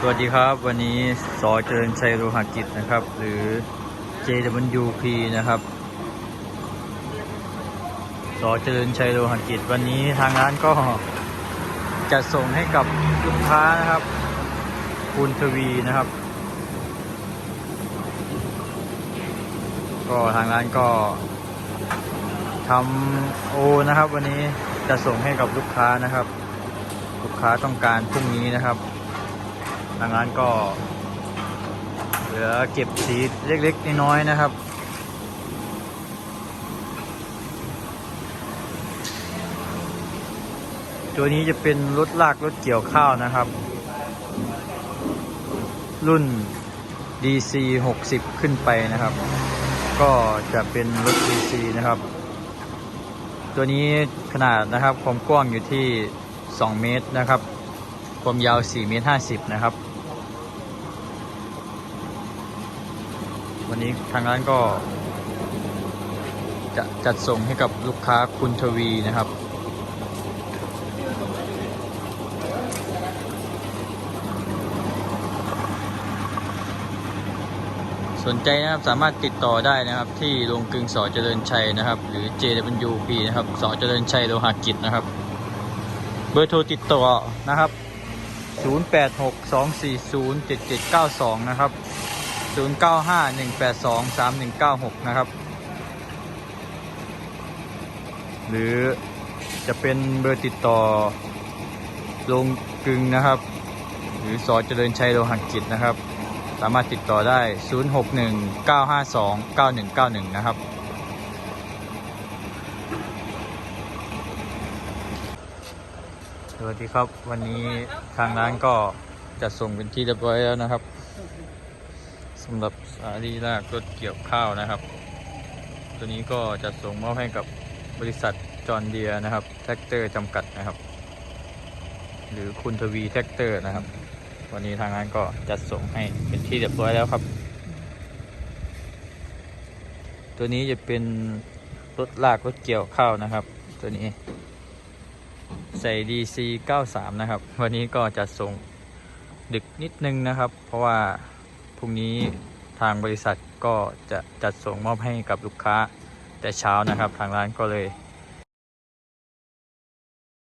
สวัสดีครับ วันนี้สอเจริญชัยโลหะกิจนะครับ หรือ JWP นะครับสอเจริญชัยโลหะกิจ วันนี้ทางร้านก็จะส่งให้กับลูกค้านะครับ คุณทวีนะครับ ก็ทางร้านก็ทำโอนะครับ วันนี้จะส่งให้กับลูกค้านะครับ ลูกค้าต้องการพรุ่งนี้นะครับ ทางร้านก็เหลือเก็บสีเล็กๆน้อยๆนะครับ ตัวนี้จะเป็นรถลากรถเกี่ยวข้าวนะครับ รุ่น DC 60 ขึ้นไปนะครับ ก็จะเป็นรถ DC นะครับ ตัวนี้ขนาดนะครับความกว้างอยู่ที่ 2 เมตรนะครับ ความยาว 4 เมตร 50 นะครับ วันนี้ทางร้านก็ จะจัดส่งให้กับลูกค้าคุณทวีนะครับ สนใจนะครับสามารถติดต่อได้นะครับที่โรงกลึงสอเจริญชัยนะครับ หรือ JWP นะครับสอเจริญชัยโลหะกิจนะครับ เบอร์โทรติดต่อนะครับ 0862407792 นะครับ 0951823196 นะครับ หรือจะเป็นเบอร์ติดต่อโรงกึงนะครับ หรือสอเจริญชัยโลหะกิจนะครับ สามารถติดต่อได้ 0619529191 นะครับสวัสดีครับวันนี้ทางร้านก็จะส่งเป็นที่เรียบร้อยแล้วนะครับ สำหรับสาลีลากรถเกี่ยวข้าวนะครับ ตัวนี้ก็จะส่งมอบให้กับบริษัทจอห์นเดียนะครับ แท็กเตอร์จำกัดนะครับ หรือคุณทวีแท็กเตอร์นะครับ วันนี้ทางร้านก็จัดส่งให้เป็นที่เรียบร้อยแล้วครับ ตัวนี้จะเป็นรถลากรถเกี่ยวข้าวนะครับ ตัวนี้ ใส่ DC 93 นะครับ วันนี้ก็จะส่งดึกนิดนึงนะครับ เพราะว่า พรุ่งนี้ทางบริษัทก็จะจัดส่งมอบให้กับลูกค้าแต่เช้านะครับ ทางร้านก็เลย